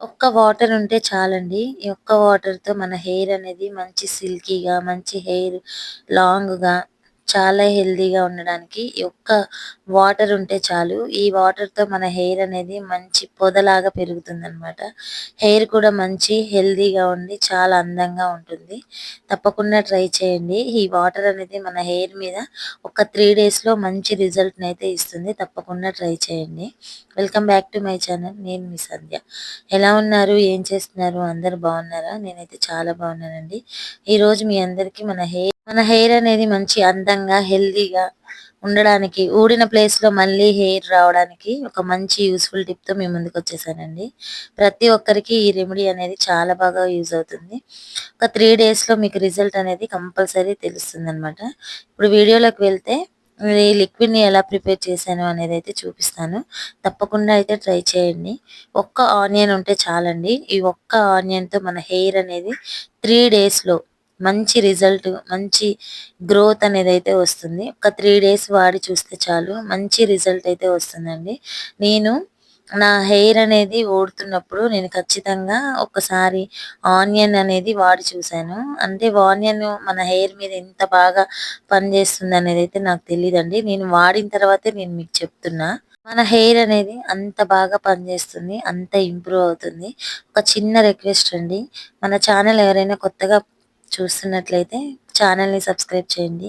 ఒక్క వాటర్ ఉంటే చాలండి. ఈ ఒక్క వాటర్తో మన హెయిర్ అనేది మంచి సిల్కీగా మంచి హెయిర్ లాంగ్గా చాలా హెల్తీగా ఉండడానికి ఈ ఒక్క వాటర్ ఉంటే చాలు. ఈ వాటర్తో మన హెయిర్ అనేది మంచి పొదలాగా పెరుగుతుంది అన్నమాట హెయిర్ కూడా మంచి హెల్తీగా ఉండి చాలా అందంగా ఉంటుంది. తప్పకుండా ట్రై చేయండి. ఈ వాటర్ అనేది మన హెయిర్ మీద ఒక త్రీ డేస్లో మంచి రిజల్ట్ అయితే ఇస్తుంది. తప్పకుండా ట్రై చేయండి. Welcome back to my channel. నేను మీ సంధ్య. ఎలా ఉన్నారు? ఏం చేస్తున్నారు? అందరు బాగున్నారా? నేనైతే చాలా బాగున్నానండి. ఈ రోజు మీ అందరికి మన హెయిర్ మన హెయిర్ అనేది మంచి అందంగా హెల్దీగా ఉండడానికి ఊడిన ప్లేస్లో మళ్ళీ హెయిర్ రావడానికి ఒక మంచి యూస్ఫుల్ టిప్తో ముందుకు వచ్చేసానండి. ప్రతి ఒక్కరికి ఈ రెమెడీ అనేది చాలా బాగా యూజ్ అవుతుంది. ఒక త్రీ డేస్లో మీకు రిజల్ట్ అనేది కంపల్సరీ తెలుస్తుంది అనమాట ఇప్పుడు వీడియోలోకి వెళ్తే ఈ లిక్విడ్ని ఎలా ప్రిపేర్ చేశాను అనేది అయితే చూపిస్తాను. తప్పకుండా అయితే ట్రై చేయండి. ఒక్క ఆనియన్ ఉంటే చాలండి. ఈ ఒక్క ఆనియన్తో మన హెయిర్ అనేది త్రీ డేస్లో మంచి రిజల్ట్ మంచి గ్రోత్ అనేది అయితే వస్తుంది. ఒక త్రీ డేస్ వాడి చూస్తే చాలు మంచి రిజల్ట్ అయితే వస్తుందండి. నేను నా హెయిర్ అనేది ఓడుతున్నప్పుడు నేను ఖచ్చితంగా ఒకసారి ఆనియన్ అనేది వాడి చూశాను. అంటే ఆనియన్ మన హెయిర్ మీద ఎంత బాగా పనిచేస్తుంది అనేది అయితే నాకు తెలియదండి నేను వాడిన తర్వాతే నేను మీకు చెప్తున్నా. మన హెయిర్ అనేది అంత బాగా పనిచేస్తుంది అంత ఇంప్రూవ్ అవుతుంది. ఒక చిన్న రిక్వెస్ట్ అండి. మన ఛానల్ ఎవరైనా కొత్తగా చూస్తున్నట్లయితే ఛానల్ని సబ్స్క్రైబ్ చేయండి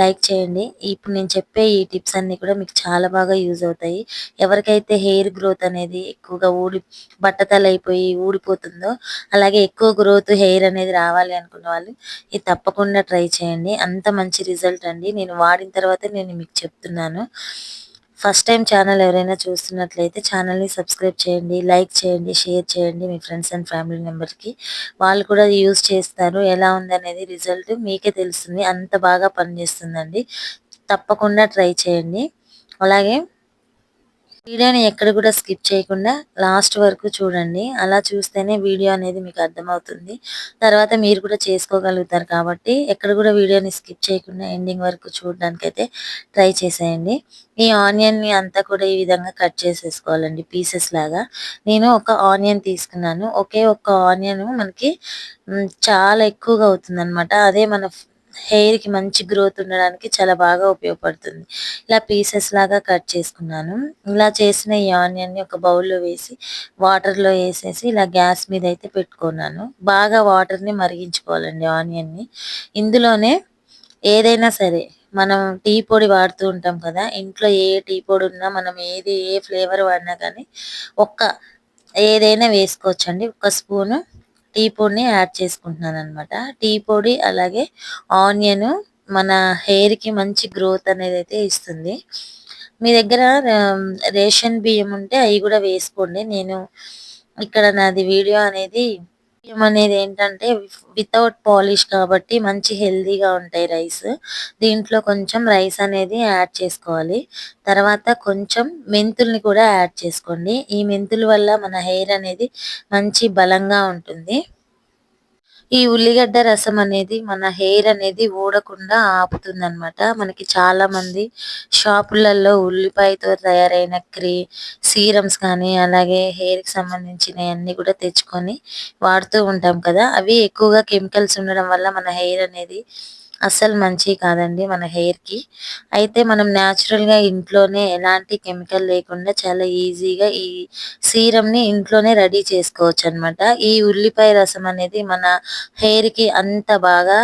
లైక్ చేయండి. ఇప్పుడు నేను చెప్పే ఈ టిప్స్ అన్నీ కూడా మీకు చాలా బాగా యూజ్ అవుతాయి. ఎవరికైతే హెయిర్ గ్రోత్ అనేది ఎక్కువగా ఊడి బట్టతలైపోయి ఊడిపోతుందో అలాగే ఎక్కువ గ్రోత్ హెయిర్ అనేది రావాలి అనుకున్న వాళ్ళు ఇది తప్పకుండా ట్రై చేయండి. అంత మంచి రిజల్ట్ అండి. నేను వాడిన తర్వాత నేను మీకు చెప్తున్నాను. ఫస్ట్ టైం ఛానల్ ఎవరైనా చూస్తున్నట్లయితే ఛానల్ని సబ్స్క్రైబ్ చేయండి లైక్ చేయండి షేర్ చేయండి మీ ఫ్రెండ్స్ అండ్ ఫ్యామిలీ మెంబర్కి. వాళ్ళు కూడా యూజ్ చేస్తారు. ఎలా ఉంది అనేది రిజల్ట్ మీకే తెలుస్తుంది. అంత బాగా పనిచేస్తుందండి. తప్పకుండా ట్రై చేయండి. అలాగే వీడియోని ఎక్కడ కూడా స్కిప్ చేయకుండా లాస్ట్ వరకు చూడండి. అలా చూస్తేనే వీడియో అనేది మీకు అర్థమవుతుంది. తర్వాత మీరు కూడా చేసుకోగలుగుతారు కాబట్టి ఎక్కడ కూడా వీడియోని స్కిప్ చేయకుండా ఎండింగ్ వరకు చూడడానికి అయితే ట్రై చేసేయండి. ఈ ఆనియన్ని అంతా కూడా ఈ విధంగా కట్ చేసేసుకోవాలండి పీసెస్ లాగా. నేను ఒక ఆనియన్ తీసుకున్నాను. ఒకే ఒక్క ఆనియన్ మనకి చాలా ఎక్కువగా అవుతుంది అదే మన హెయిర్కి మంచి గ్రోత్ ఉండడానికి చాలా బాగా ఉపయోగపడుతుంది. ఇలా పీసెస్ లాగా కట్ చేసుకున్నాను. ఇలా చేసిన ఈ ఆనియన్ని ఒక బౌల్లో వేసి వాటర్లో వేసేసి ఇలా గ్యాస్ మీద అయితే పెట్టుకున్నాను. బాగా వాటర్ని మరిగించుకోవాలండి ఆనియన్ని ఇందులోనే ఏదైనా సరే మనం టీ పొడి వాడుతూ ఉంటాం కదా ఇంట్లో ఏ టీ పొడి ఉన్నా మనం ఏది ఏ ఫ్లేవర్ వాడినా కానీ ఒక్క ఏదైనా వేసుకోవచ్చండి. ఒక స్పూను టీ పొడిని యాడ్ చేసుకుంటున్నాను అనమాట టీ పొడి అలాగే ఆనియన్ మన హెయిర్కి మంచి గ్రోత్ అనేది అయితే ఇస్తుంది. మీ దగ్గర రేషన్ బియ్యం ఉంటే అవి కూడా వేసుకోండి. నేను ఇక్కడ నాది వీడియో అనేది బియ్యం అనేది ఏంటంటే వితౌట్ పాలిష్ కాబట్టి మంచి హెల్దీగా ఉంటాయి రైస్. దీంట్లో కొంచెం రైస్ అనేది యాడ్ చేసుకోవాలి. తర్వాత కొంచెం మెంతుల్ని కూడా యాడ్ చేసుకోండి. ఈ మెంతుల వల్ల మన హెయిర్ అనేది మంచి బలంగా ఉంటుంది. ఈ ఉల్లిగడ్డ రసం అనేది మన హెయిర్ అనేది ఊడకుండా ఆపుతుంది అనమాట మనకి చాలా మంది షాపులలో ఉల్లిపాయతో తయారైన క్రీ సీరమ్స్ కానీ అలాగే హెయిర్కి సంబంధించినవి అన్ని కూడా తెచ్చుకొని వాడుతూ ఉంటాం కదా. అవి ఎక్కువగా కెమికల్స్ ఉండడం వల్ల మన హెయిర్ అనేది అస్సలు మంచివి కాదండి మన హెయిర్కి అయితే మనం న్యాచురల్గా ఇంట్లోనే ఎలాంటి కెమికల్ లేకుండా చాలా ఈజీగా ఈ సీరం ని ఇంట్లోనే రెడీ చేసుకోవచ్చు అనమాట ఈ ఉల్లిపాయ రసం అనేది మన హెయిర్కి అంత బాగా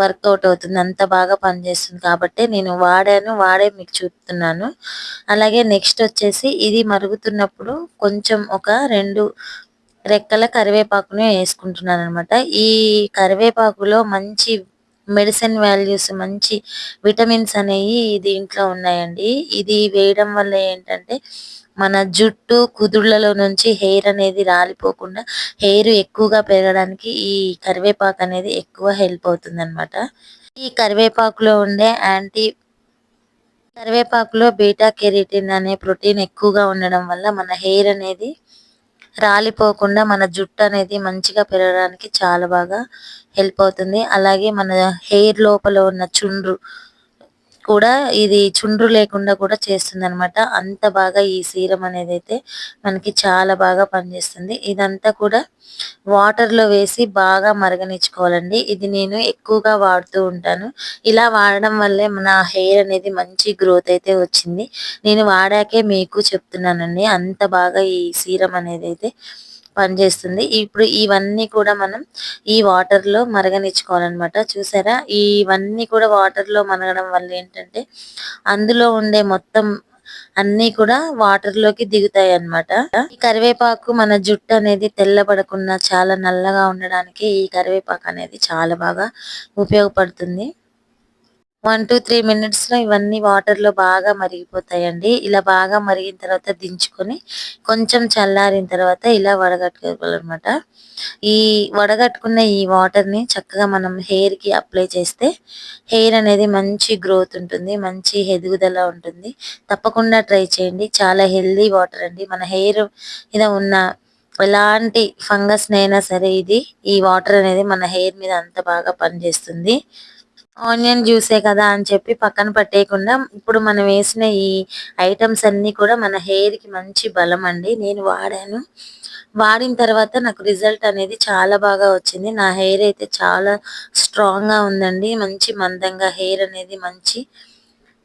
వర్కౌట్ అవుతుంది అంత బాగా పనిచేస్తుంది కాబట్టి నేను వాడాను వాడే మీకు చూపుతున్నాను. అలాగే నెక్స్ట్ వచ్చేసి ఇది మరుగుతున్నప్పుడు కొంచెం ఒక రెండు రెక్కల కరివేపాకును వేసుకుంటున్నాను అనమాట ఈ కరివేపాకులో మంచి మెడిసిన్ వాల్యూస్ మంచి విటమిన్స్ అనేవి దీంట్లో ఉన్నాయండి. ఇది వేయడం వల్ల ఏంటంటే మన జుట్టు కుదుళ్ళలో నుంచి హెయిర్ అనేది రాలిపోకుండా హెయిర్ ఎక్కువగా పెరగడానికి ఈ కరివేపాకు అనేది ఎక్కువ హెల్ప్ అవుతుంది అనమాట ఈ కరివేపాకులో ఉండే యాంటీ కరివేపాకులో బీటా కెరిటిన్ అనే ప్రోటీన్ ఎక్కువగా ఉండడం వల్ల మన హెయిర్ అనేది రాలిపోకుండా మన జుట్టు అనేది మంచిగా పెరగడానికి చాలా బాగా హెల్ప్ అవుతుంది. అలాగే మన హెయిర్ లోపల ఉన్న చుండ్రు కూడా ఇది చుండ్రు లేకుండా కూడా చేస్తుంది అనమాట అంత బాగా ఈ సీరం అనేది అయితే మనకి చాలా బాగా పనిచేస్తుంది. ఇదంతా కూడా వాటర్లో వేసి బాగా మరగనిచ్చుకోవాలండి. ఇది నేను ఎక్కువగా వాడుతూ ఉంటాను. ఇలా వాడడం వల్లే మన హెయిర్ అనేది మంచి గ్రోత్ అయితే వచ్చింది. నేను వాడాకే మీకు చెప్తున్నానండి. అంత బాగా ఈ సీరం అనేది అయితే పనిచేస్తుంది. ఇప్పుడు ఇవన్నీ కూడా మనం ఈ వాటర్లో మరగనిచ్చుకోవాలన్నమాట. చూసారా? ఇవన్నీ కూడా వాటర్లో మరగడం వల్ల ఏంటంటే అందులో ఉండే మొత్తం అన్ని కూడా వాటర్లోకి దిగుతాయి అన్నమాట ఈ కరివేపాకు మన జుట్టు అనేది తెల్లబడకుండా చాలా నల్లగా ఉండడానికి ఈ కరివేపాకు అనేది చాలా బాగా ఉపయోగపడుతుంది. వన్ టు త్రీ మినిట్స్లో ఇవన్నీ వాటర్లో బాగా మరిగిపోతాయండి. ఇలా బాగా మరిగిన తర్వాత దించుకొని కొంచెం చల్లారిన తర్వాత ఇలా వడగట్టుకోవాలన్నమాట. ఈ వడగట్టుకున్న ఈ వాటర్ని చక్కగా మనం హెయిర్కి అప్లై చేస్తే హెయిర్ అనేది మంచి గ్రోత్ ఉంటుంది మంచి ఎదుగుదల ఉంటుంది. తప్పకుండా ట్రై చేయండి. చాలా హెల్దీ వాటర్ అండి. మన హెయిర్ మీద ఉన్న ఎలాంటి ఫంగస్ నైనా సరే ఇది ఈ వాటర్ అనేది మన హెయిర్ మీద అంత బాగా పనిచేస్తుంది. ఆనియన్ జ్యూసే కదా అని చెప్పి పక్కన పట్టేయకుండా ఇప్పుడు మనం వేసిన ఈ ఐటమ్స్ అన్ని కూడా మన హెయిర్కి మంచి బలం అండి. నేను వాడాను. వాడిన తర్వాత నాకు రిజల్ట్ అనేది చాలా బాగా వచ్చింది. నా హెయిర్ అయితే చాలా స్ట్రాంగ్గా ఉందండి. మంచి మందంగా హెయిర్ అనేది మంచి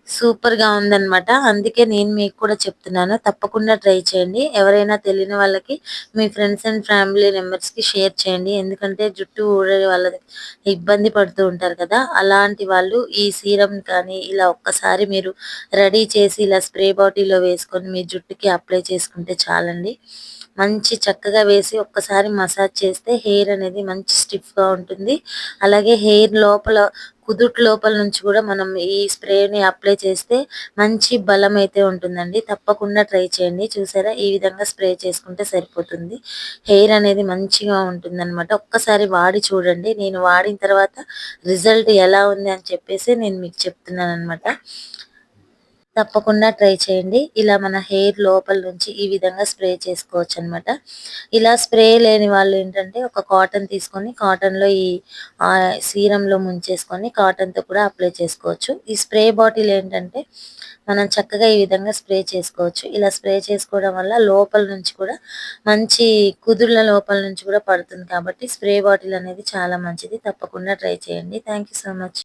సూపర్గా ఉందన్నమాట. అందుకే నేను మీకు కూడా చెప్తున్నాను. తప్పకుండా ట్రై చేయండి. ఎవరైనా తెలియని వాళ్ళకి మీ ఫ్రెండ్స్ అండ్ ఫ్యామిలీ మెంబర్స్కి షేర్ చేయండి. ఎందుకంటే జుట్టు ఊడే వాళ్ళకి ఇబ్బంది పడుతూ ఉంటారు కదా. అలాంటి వాళ్ళు ఈ సీరం కానీ ఇలా ఒక్కసారి మీరు రెడీ చేసి ఇలా స్ప్రే బాటిల్లో వేసుకొని మీ జుట్టుకి అప్లై చేసుకుంటే చాలండి. మంచి చక్కగా వేసి ఒక్కసారి మసాజ్ చేస్తే హెయిర్ అనేది మంచి స్టిఫ్గా ఉంటుంది. అలాగే హెయిర్ లోపల కుదుట్ లోపల నుంచి కూడా మనం ఈ స్ప్రే ని అప్లై చేస్తే మంచి బలం అయితే ఉంటుందండి. తప్పకుండా ట్రై చేయండి. చూసారా? ఈ విధంగా స్ప్రే చేసుకుంటే సరిపోతుంది. హెయిర్ అనేది మంచిగా ఉంటుందన్నమాట. ఒక్కసారి వాడి చూడండి. నేను వాడిన తర్వాత రిజల్ట్ ఎలా ఉంది అని చెప్పేసి నేను మీకు చెప్తున్నాను అనమాట తప్పకుండా ట్రై చేయండి. ఇలా మన హెయిర్ లోపల నుంచి ఈ విధంగా స్ప్రే చేసుకోవచ్చు అనమాట ఇలా స్ప్రే లేని వాళ్ళు ఏంటంటే ఒక కాటన్ తీసుకొని కాటన్లో ఈ సీరంలో ముంచేసుకొని కాటన్తో కూడా అప్లై చేసుకోవచ్చు. ఈ స్ప్రే బాటిల్ ఏంటంటే మనం చక్కగా ఈ విధంగా స్ప్రే చేసుకోవచ్చు. ఇలా స్ప్రే చేసుకోవడం వల్ల లోపల నుంచి కూడా మంచి కుదుర్ల లోపల నుంచి కూడా పడుతుంది కాబట్టి స్ప్రే బాటిల్ అనేది చాలా మంచిది. తప్పకుండా ట్రై చేయండి. Thank so much.